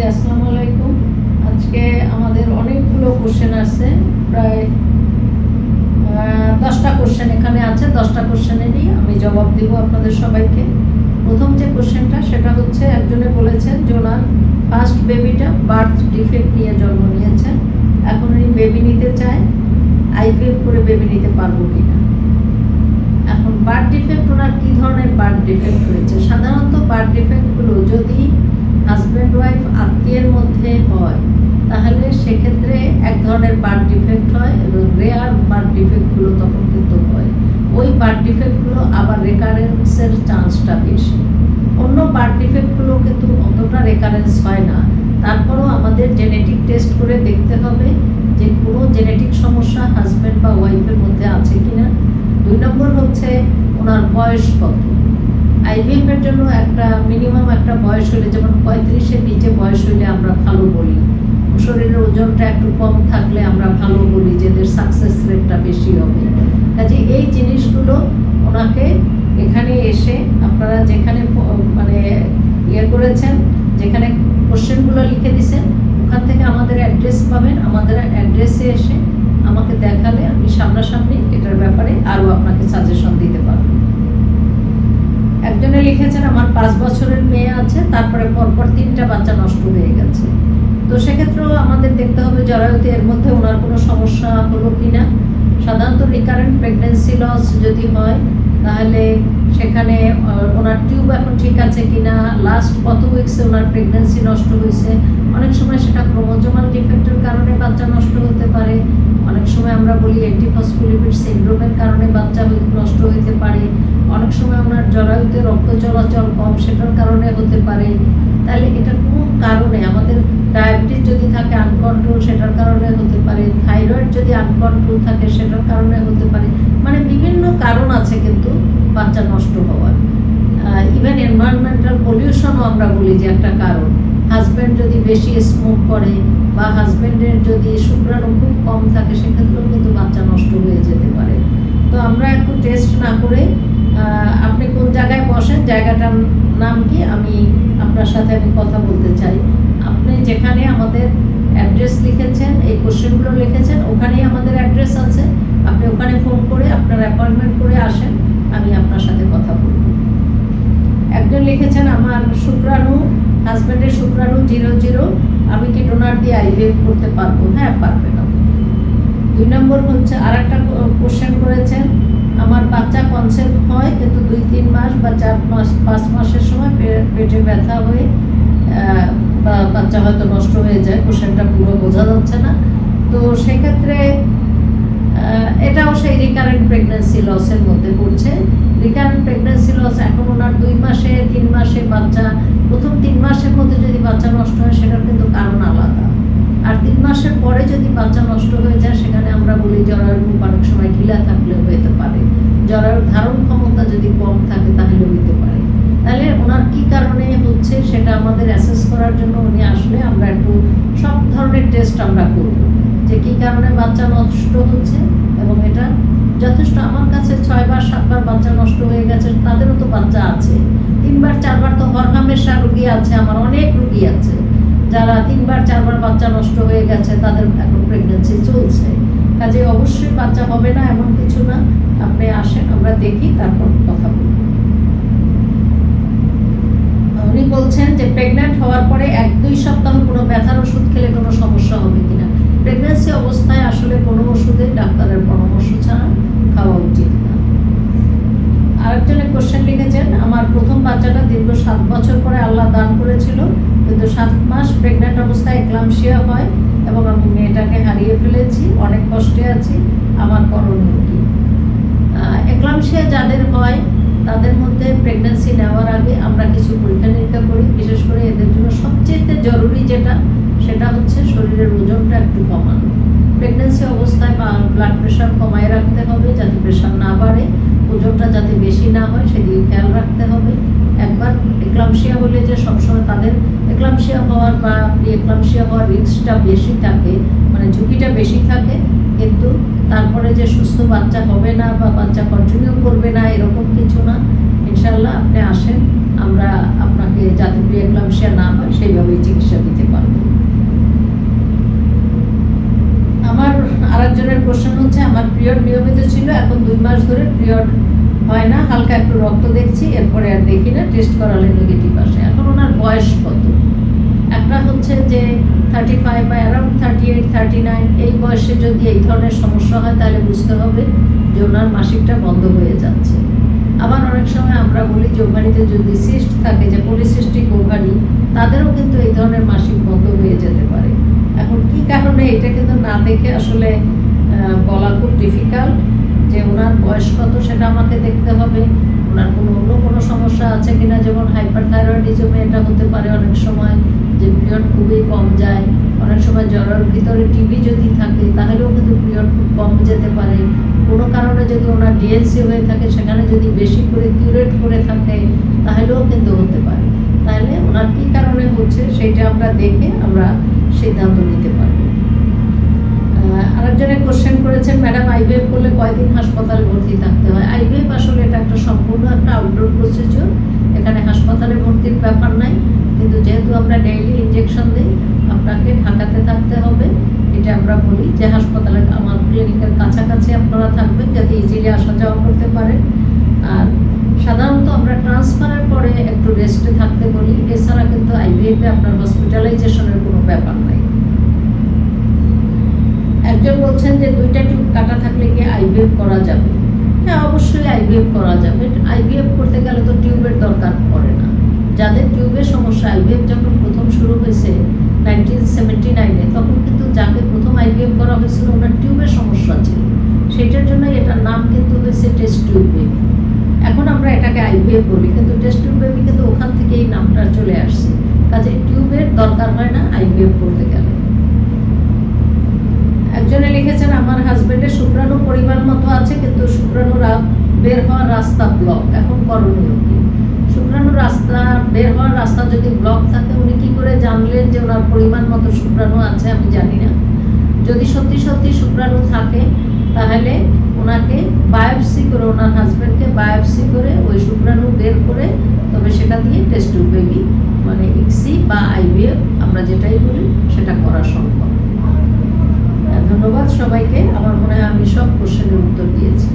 জি আসসালামু আলাইকুম। আজকে আমাদের অনেকগুলো কোশ্চেন আছে। প্রায় দশটা কোশ্চেন এখানে আছে। দশটা কোশ্চেনেরই আমি জবাব দেব আপনাদের সবাইকে। প্রথম যে কোশ্চেনটা সেটা হচ্ছে একজনে বলেছেন যে ওনার ফার্স্ট বেবিটা বার্থ ডিফেক্ট নিয়ে জন্ম নিয়েছেন এখন উনি বেবি নিতে চায়। আইপিএফ করে বেবি নিতে পারব কিনা? এখন বার্থ ডিফেক্ট ওনার কী ধরনের বার্থ ডিফেক্ট হয়েছে? সাধারণত বার্থ ডিফেক্টগুলো যদি হাজব্যান্ড ওয়াইফ আত্মীয়ের মধ্যে হয়, তাহলে সেক্ষেত্রে এক ধরনের বার্থ ডিফেক্ট হয় এবং রেয়ার বার্থ ডিফেক্টগুলো তখন কিন্তু হয়। ওই বার্থ ডিফেক্টগুলো আবার রেকারেন্সের চান্সটা বেশি। অন্য বার্থ ডিফেক্টগুলো কিন্তু অতটা রেকারেন্স হয় না। তারপরও আমাদের জেনেটিক টেস্ট করে দেখতে হবে যে কোনো জেনেটিক সমস্যা হাজব্যান্ড বা ওয়াইফের মধ্যে আছে কিনা। দুই নম্বর হচ্ছে ওনার বয়স কত। আইভিএফ এর জন্য একটা মিনিমাম একটা বয়স হলে, যেমন পঁয়ত্রিশের নিচে বয়স হলে আমরা ভালো বলি। শরীরের ওজনটা একটু কম থাকলে আমরা ভালো বলি, যে এদের সাকসেস রেটটা বেশি হবে। কাজে এই জিনিসগুলো ওনাকে এখানে এসে আপনারা যেখানে মানে ইয়ে করেছেন, যেখানে কোশ্চেনগুলো লিখে দিছেন, ওখান থেকে আমাদের অ্যাড্রেস পাবেন, আমাদের অ্যাড্রেসে এসে আমাকে দেখালে আমি সামনাসামনি এটার ব্যাপারে আরও আপনাকে সাজেশন দিতে পারব। একজনে লিখেছেন, আমার পাঁচ বছরের মেয়ে আছে, তারপরে পরপর তিনটা বাচ্চা নষ্ট হয়ে গেছে। তো সেক্ষেত্রেও আমাদের দেখতে হবে জরায়ুতে এর মধ্যে ওনার কোনো সমস্যা হলো কিনা। সাধারণত রিকারেন্ট প্রেগনেন্সি লস যদি হয়, তাহলে সেখানে ওনার টিউব এখন ঠিক আছে কিনা লাস্ট কত উইকসে ওনার প্রেগনেন্সি নষ্ট হয়েছে? অনেক সময় সেটা ক্রোমোজোমাল ডিফেক্টের কারণে বাচ্চা নষ্ট হতে পারে। অনেক সময় আমরা বলি অ্যান্টিফসফোলিপিড সিন্ড্রোমের কারণে বাচ্চা নষ্ট অনেক সময় ওনার জরায়ুতে রক্ত চলাচল কম সেটার কারণে হতে পারে। তাহলে এটা কোন কারণে? আমাদের ডায়াবেটিস যদি থাকে আনকন্ট্রোল সেটার কারণে হতে পারে। থাইরয়েড যদি আনকন্ট্রোল থাকে, সেটার কারণে হতে পারে। মানে বিভিন্ন কারণ আছে কিন্তু বাচ্চা নষ্ট হওয়ার। ইভেন এনভায়রনমেন্টাল পলিউশনও আমরা বলি যে একটা কারণ। হাজব্যান্ড যদি বেশি স্মোক করে বা হাজব্যান্ডের যদি শুক্রাণু খুব কম থাকে, সেক্ষেত্রেও কিন্তু বাচ্চা নষ্ট হয়ে যেতে পারে। তো আমরা একটু টেস্ট না করে আপনি কোন জায়গায় বসেন, জায়গাটার নাম কি, আমি আপনার সাথে আমি কথা বলতে চাই। আপনি যেখানে আমাদের অ্যাড্রেস লিখেছেন, এই কোশ্চেনগুলো লিখেছেন, ওখানেই আমাদের অ্যাড্রেস আছে। আপনি ওখানে ফোন করে আপনার অ্যাপয়েন্টমেন্ট করে আসেন, আমি আপনার সাথে কথা বলব। একজন লিখেছেন, আমার শুক্রাণু, হাজব্যান্ডের শুক্রাণু জিরো জিরো, আমি কি ডোনার দিয়ে আইভিএফ করতে পারব? হ্যাঁ পারবেন দুই নম্বর হচ্ছে আর একটা কোশ্চেন করেছেন, আমার বাচ্চা কনসেপ্ট হয় কিন্তু দুই তিন মাস বা চার মাস, পাঁচ মাসের সময় পেটে ব্যথা হয়ে বা বাচ্চা হয়তো নষ্ট হয়ে যায় কোশ্চেনটা পুরো বোঝা যাচ্ছে না। তো সেক্ষেত্রে এটাও সেই রিকারেন্ট প্রেগনেন্সি লসের মধ্যে পড়ছে। রিকারেন্ট প্রেগনেন্সি লস এখন ওনার দুই মাসে, তিন মাসে বাচ্চা, প্রথম তিন মাসের মধ্যে যদি বাচ্চা নষ্ট হয়, সেটার কিন্তু কারণ আলাদা। আর তিন মাসের পরে যদি বাচ্চা নষ্ট হয়ে যায়, সেখানে আমরা বলি জরায়ুর মুখ অনেক সময় ঢিলা থাকলে হতে পারে। জরায়ুর ধারণ ক্ষমতা যদি কম থাকে তাহলে হইতে পারে। তাহলে ওনার কি কারণে হচ্ছে সেটা আমাদের অ্যাসেস করার জন্য উনি আসলে আমরা একটু সব ধরনের টেস্ট আমরা করব। যে কি কারণে বাচ্চা নষ্ট হচ্ছে এবং এটা যথেষ্ট আমার কাছে ছয়বার সাতবার বাচ্চা নষ্ট হয়ে গেছে, তাদেরও তো বাচ্চা আছে। তিনবার চারবার তো হরহামেশা রুগী আছে, আমার অনেক রুগী আছে। যারা তিনবার চারবার বাচ্চা নষ্ট হয়ে গেছে, তাদের এখন প্রেগনেন্সি চলছে। কাজে অবশ্যই বাচ্চা হবে না, এমন কিছু না। আপনি আসেন, আমরা দেখি, তারপর কথা বলব। উনি বলছেন যে প্রেগনেন্ট হওয়ার পরে এক দুই সপ্তাহ কোনো ব্যথার ওষুধ খেলে কোনো সমস্যা হবে কিনা? প্রেগনেন্সি অবস্থায় আসলে কোনো ওষুধে ডাক্তারের পরামর্শ ছাড়া খাওয়া উচিত না। আরেকজনে কোশ্চেন লিখেছেন, আমার প্রথম বাচ্চাটা দীর্ঘ সাত বছর পরে আল্লাহ দান করেছিল, কিন্তু সাত মাস প্রেগনেন্ট অবস্থায় এক্লামশিয়া হয়। মেয়েটাকে হারিয়ে ফেলেছি, অনেক কষ্টে আছি, আমার করণীয় কি এক্লামশিয়া যাদের হয়, তাদের মধ্যে প্রেগনেন্সি নেওয়ার আগে আমরা কিছু পরীক্ষা নিরীক্ষা করি, বিশেষ করে এদের জন্য সবচেয়ে জরুরি যেটা, সেটা হচ্ছে শরীরের ওজনটা একটু কমানো। প্রেগনেন্সি অবস্থায় ব্লাড প্রেশার কমায় রাখতে হবে, যাতে প্রেশার না বাড়ে, ওজনটা যাতে বেশি না হয়, সেদিকে খেয়াল রাখতে হবে। একবার এক্লামশিয়া হলে যে সবসময় তাদের এক্লামশিয়া হওয়ার বা এক্লামশিয়া হওয়ার রিস্কটা বেশি থাকে মানে ঝুঁকিটা বেশি থাকে, কিন্তু তারপরে যে সুস্থ বাচ্চা হবে না বা বাচ্চা কন্টিনিউ করবে না, এরকম কিছু না। ইনশাল্লাহ আপনি আসেন, আমরা আপনাকে যাতে প্রিয়ক্লামশিয়া না হয়, সেইভাবেই চিকিৎসা দিতে পারব। আমার আরেকজনের প্রশ্ন হচ্ছে, আমার পিরিয়ড নিয়মিত ছিল, এখন দুই মাস ধরে পিরিয়ড হয় না, হালকা একটু রক্ত দেখছি, এরপরে আর দেখি না টেস্ট করালে নেগেটিভ আসে। এখন ওনার বয়স কত? একটা হচ্ছে যে থার্টি ফাইভ বা around thirty eight thirty nine এই বয়সে যদি এই ধরনের সমস্যা হয়, তাহলে বুঝতে হবে যে ওনার মাসিকটা বন্ধ হয়ে যাচ্ছে। আবার অনেক সময় আমরা বলি যে ওভারিতে যদি সিস্ট থাকে, যে পলিসিস্টিক ওভারি তাদেরও কিন্তু এই ধরনের মাসিক বন্ধ হয়ে যেতে পারে। এখন কি কারণে এটা কিন্তু না দেখে আসলে বলা খুব ডিফিকাল্ট যে ওনার বয়স কত সেটা আমাকে দেখতে হবে। ওনার কোনো অন্য কোনো সমস্যা আছে কিনা? যেমন হাইপার থাইরয়েডিজমে এটা হতে পারে অনেক সময় যে পিরিয়ড খুবই কম যায়। অনেক সময় জ্বরের ভিতরে টিবি যদি থাকে তাহলেও কিন্তু পিরিয়ড খুব কম যেতে পারে। কোনো কারণে যদি ওনার ডিএনসি হয়ে থাকে সেখানে যদি বেশি করে কিউরেট করে থাকে তাহলেও কিন্তু হতে পারে। তাহলে ওনার কী কারণে হচ্ছে সেইটা আমরা দেখে আমরা সিদ্ধান্ত নিতে আহ, আরেকজনে কোশ্চেন করেছেন ম্যাডাম আইভিএফ করলে কয়দিন হাসপাতালে ভর্তি থাকতে হয়? আইভিএফ আসলে এটা একটা সম্পূর্ণ একটা আউটডোর প্রসিজিওর এখানে হাসপাতালে ভর্তির ব্যাপার নাই। কিন্তু যেহেতু আমরা ডেইলি ইনজেকশন দিই, আপনাকে ঢাকাতে থাকতে হবে। এটা আমরা বলি যে হাসপাতালে, আমার ক্লিনিকের কাছাকাছি আপনারা থাকবেন যাতে ইজিলি আসা যাওয়া করতে পারেন। আর সাধারণত আমরা ট্রান্সফারের পরে একটু রেস্টে থাকতে বলি। এছাড়া কিন্তু আইভিএফে আপনার হসপিটালাইজেশনের কোনো ব্যাপার নাই। একজন বলছেন যে দুইটা টিউব কাটা থাকলে কি আইভিএফ করা যাবে? হ্যাঁ অবশ্যই আইভিএফ করা যাবে। আইভিএফ করতে গেলে তো টিউবের দরকার পড়ে না। যাদের টিউবের সমস্যা আইভিএফ যখন প্রথম শুরু হয়েছে নাইনটিন সেভেন্টি নাইনে, তখন কিন্তু যাকে প্রথম আইভিএফ করা হয়েছিল ওনার টিউবের সমস্যা ছিল। সেটার জন্য এটার নাম কিন্তু হয়েছে টেস্ট টিউব বেবি। এখন আমরা এটাকে আইভিএফ বলি, কিন্তু টেস্ট টিউব বেবি কিন্তু ওখান থেকে এই নামটা চলে আসছে। কাজে টিউবের দরকার হয় না আইভিএফ করতে গেলে। একজনে লিখেছেন, আমার হাজবেন্ডের শুক্রাণু পরিমাণ মতো আছে, কিন্তু শুক্রাণু বের হওয়ার রাস্তা ব্লক এখন করণীয় কি? শুক্রাণু রাস্তা, বের হওয়ার রাস্তা যদি ব্লক থাকে, উনি কি করে জানলেন যে ওনার পরিমাণ মতো শুক্রাণু আছে? আমি জানি না। যদি সত্যি সত্যি শুক্রাণু থাকে, তাহলে ওনাকে বায়োপসি করে, ওনার হাজবেন্ডকে বায়োপসি করে ওই শুক্রাণু বের করে, তবে সেটা দিয়ে টেস্ট বেবি মানে ইক্সি বা আইভিএফ আমরা যেটাই বলি, সেটা করা সম্ভব। ধন্যবাদ সবাইকে। আমার মনে হয় আমি সব কোশ্চেনের উত্তর দিয়েছি।